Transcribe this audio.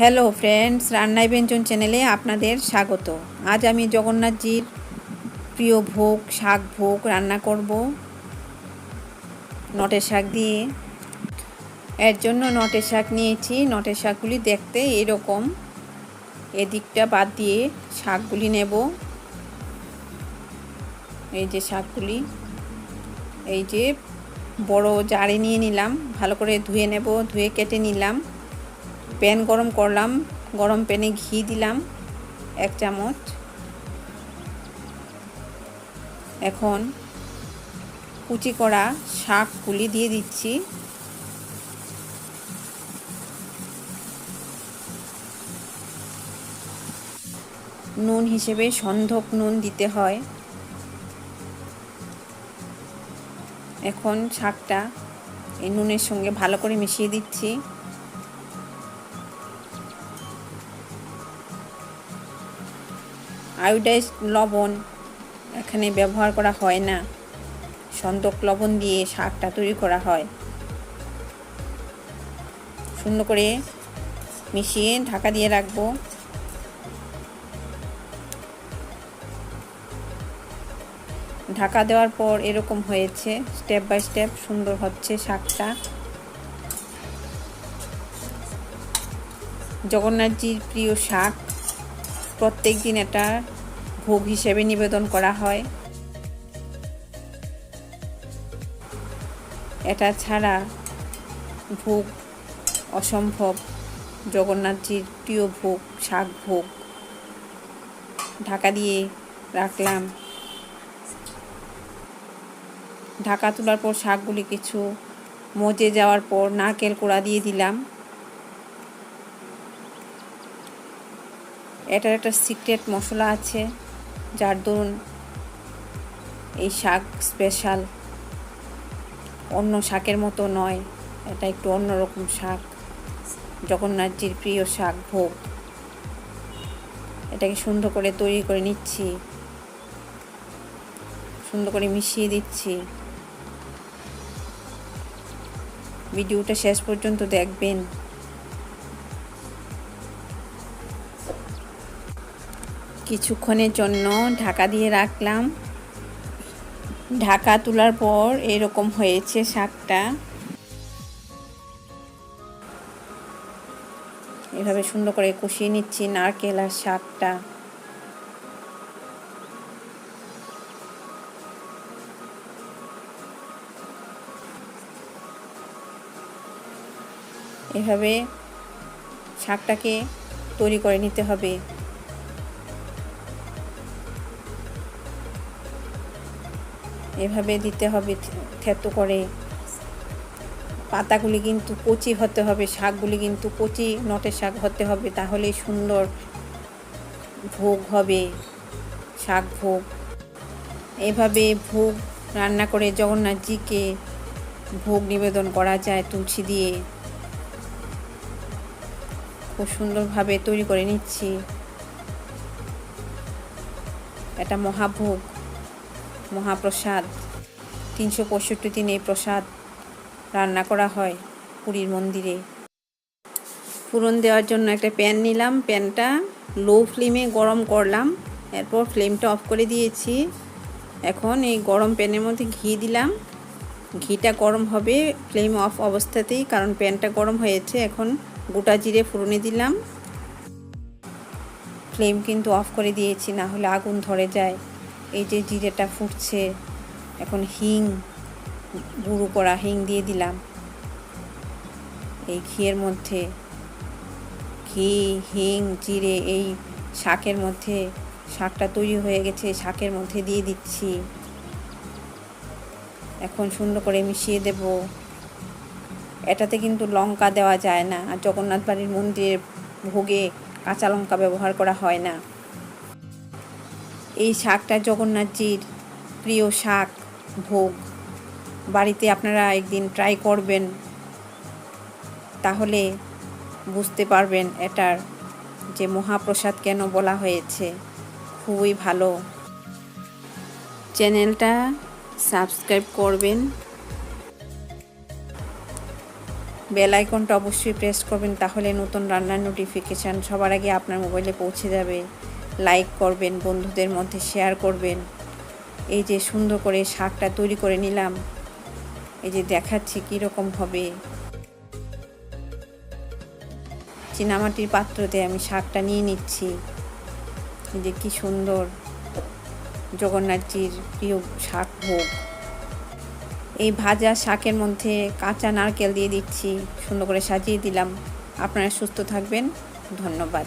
Hello friends রান্নায় ব্যঞ্জন চ্যানেলে আপনাদের স্বাগত। আজ আমি জগন্নাথজির প্রিয় ভোগ, শাক ভোগ রান্না করব। নটের শাক দিয়ে। এর জন্য নটের শাক নিয়েছি। নটের শাকগুলি দেখতে এরকম। এদিকটা বাদ দিয়ে শাকগুলি নেব। এই যে শাকগুলি, এই যে বড় জারে নিয়ে নিলাম। ভালো করে ধুয়ে নেব, ধুয়ে কেটে নিলাম। প্যান গরম করলাম, গরম প্যানে ঘি দিলাম, এক চামচ। এখন কুচি করা শাকগুলি দিয়ে দিচ্ছি। নুন হিসেবে সন্ধক নুন দিতে হয়। এখন শাকটা এই নুনের সঙ্গে ভালো করে মিশিয়ে দিচ্ছি। আয়োডাইজ লবণ এখানে ব্যবহার করা হয় না। সন্দক লবণ দিয়ে শাকটা তৈরি করা হয়। সুন্দর করে মিশিয়ে ঢাকা দিয়ে রাখব। ঢাকা দেওয়ার পর এরকম হয়েছে স্টেপ বাই স্টেপ সুন্দর হচ্ছে শাকটা। জগন্নাথজির প্রিয় শাক প্রত্যেক দিন এটা ভোগ হিসেবে নিবেদন করা হয়। এটা ছাড়া ভোগ অসম্ভব। জগন্নাথজির প্রিয় ভোগ, শাক ভোগ। ঢাকা দিয়ে রাখলাম। ঢাকা তোলার পর শাকগুলি কিছু মজে যাওয়ার পর নারকেল কোড়া দিয়ে দিলাম। এটার একটা সিক্রেট মশলা আছে, যার দরুন এই শাক স্পেশাল অন্য শাকের মতো নয়, এটা একটু অন্যরকম শাক, জগন্নাথজির প্রিয় শাক ভোগ। এটাকে সুন্দর করে তৈরি করে নিচ্ছি, সুন্দর করে মিশিয়ে দিচ্ছি। ভিডিওটা শেষ পর্যন্ত দেখবেন। কিছুক্ষণের জন্য ঢাকা দিয়ে রাখলাম। ঢাকা তোলার পর এরকম হয়েছে শাকটা। এভাবে সুন্দর করে কষিয়ে নিচ্ছি নারকেল আর শাকটা। এভাবে শাকটাকে তৈরি করে নিতে হবে। এভাবে দিতে হবে থেতো করে। পাতাগুলি কিন্তু কচি হতে হবে, শাকগুলি কিন্তু কচি নটের শাক হতে হবে তাহলে সুন্দর ভোগ হবে, শাক ভোগ। এভাবে ভোগ রান্না করে জগন্নাথজিকে ভোগ নিবেদন করা যায় তুলসী দিয়ে। খুব সুন্দরভাবে তৈরি করে নিচ্ছি। এটা মহাভোগ। মহাপ্রসাদ। তিনশো পঁয়ষট্টি দিন এই প্রসাদ রান্না করা হয় পুরীর মন্দিরে। ফুরন দেওয়ার জন্য একটা প্যান নিলাম। প্যানটা লো ফ্লেমে গরম করলাম। এরপর ফ্লেমটা অফ করে দিয়েছি। এখন এই গরম প্যানের মধ্যে ঘি দিলাম। ঘিটা গরম হবে ফ্লেম অফ অবস্থাতেই কারণ প্যানটা গরম হয়েছে। এখন গোটা জিরে ফুরনে দিলাম। ফ্লেম কিন্তু অফ করে দিয়েছি, না হলে আগুন ধরে যায়। এই যে জিরেটা ফুটছে, এখন হিং, গুঁড়ো করা হিং দিয়ে দিলাম। এই ঘিয়ের মধ্যে ঘি, হিং, জিরে, এই শাকের মধ্যে, শাকটা তৈরি হয়ে গেছে, শাকের মধ্যে দিয়ে দিচ্ছি। এখন সুন্দর করে মিশিয়ে দেব। এটাতে কিন্তু লঙ্কা দেওয়া যায় না, আর জগন্নাথ বাড়ির মন্দিরের ভোগে কাঁচা লঙ্কা ব্যবহার করা হয় না। এই শাকটা জগন্নাথজির প্রিয় শাক, ভোগ। বাড়িতে আপনারা একদিন ট্রাই করবেন, তাহলে বুঝতে পারবেন এটার যে মহাপ্রসাদ কেন বলা হয়েছে। খুবই ভালো। চ্যানেলটা সাবস্ক্রাইব করবেন। বেল আইকনটা অবশ্যই প্রেস করবেন, তাহলে নতুন রান্নার নোটিফিকেশান সবার আগে আপনার মোবাইলে পৌঁছে যাবে। লাইক করবেন, বন্ধুদের মধ্যে শেয়ার করবেন। এই যে সুন্দর করে শাকটা তৈরি করে নিলাম। এই যে দেখাচ্ছি কীরকম হবে। চীনামাটির পাত্রতে আমি শাকটা নিয়ে নিচ্ছি। এই যে কী সুন্দর জগন্নাথজির প্রিয় শাক ভোগ। এই ভাজা শাকের মধ্যে কাঁচা নারকেল দিয়ে দিচ্ছি, সুন্দর করে সাজিয়ে দিলাম। আপনারা সুস্থ থাকবেন। ধন্যবাদ।